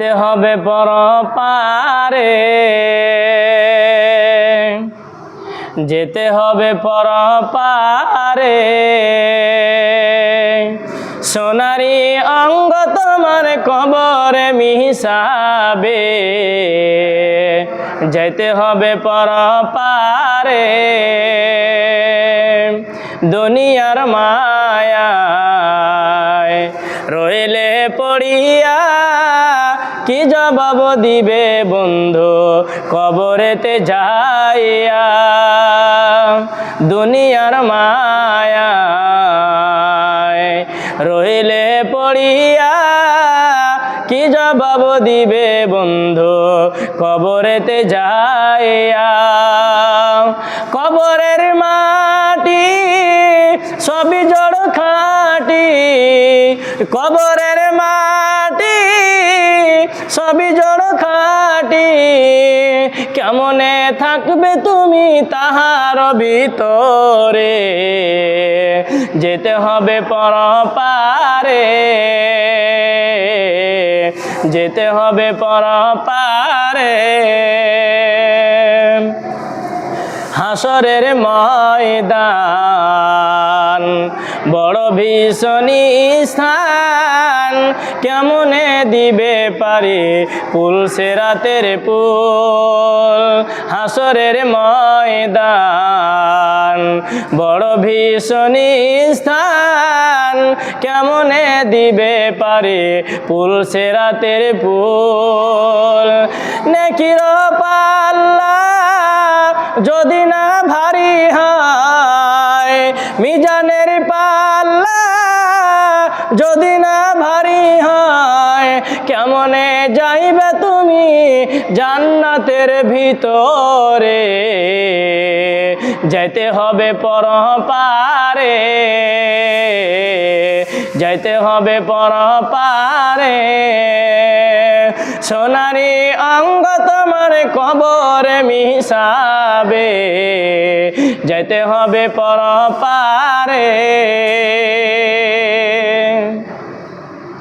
যেতে হবে পর পারে। যেতে হবে পর পারে। সোনারি অঙ্গ তোমার কবরে মিহিসাবে। যেতে হবে পর পারে। দুনিয়ার মায়ায় রইলে পড়িয়া কি জবাব দিবে বন্ধু কবরেতে যাইয়া? দুনিয়ার মায়া রইলে পড়িয়া কি জবাব দিবে বন্ধু কবরেতে যাইয়া? কবরের মাটি সবই জড় খাটি কবরের মাটি, সবই জড় খাটি। কেমনে থাকবে তুমি তাহার ভিতরে? যেতে হবে পর পারে যেতে হবে পর পারে হাসরের ময়দান বড় ভীষণী স্থান কেমনে দিবে পারে পুল সেরাতের পুল হাসরের ময়দান। বড় ভীষণী স্থান কেমনে দিবে পারে পুল সেরাতের পুল নেকির পাল্লা যদি না ভারী যদি না ভারী হয়, কেমনে যাইবে তুমি জান্নাতের ভিতরে? যাইতে হবে পর পারে যাইতে হবে পর পারে সোনারি অঙ্গ তোমার কবরে মিশাবে, যাইতে হবে পর পারে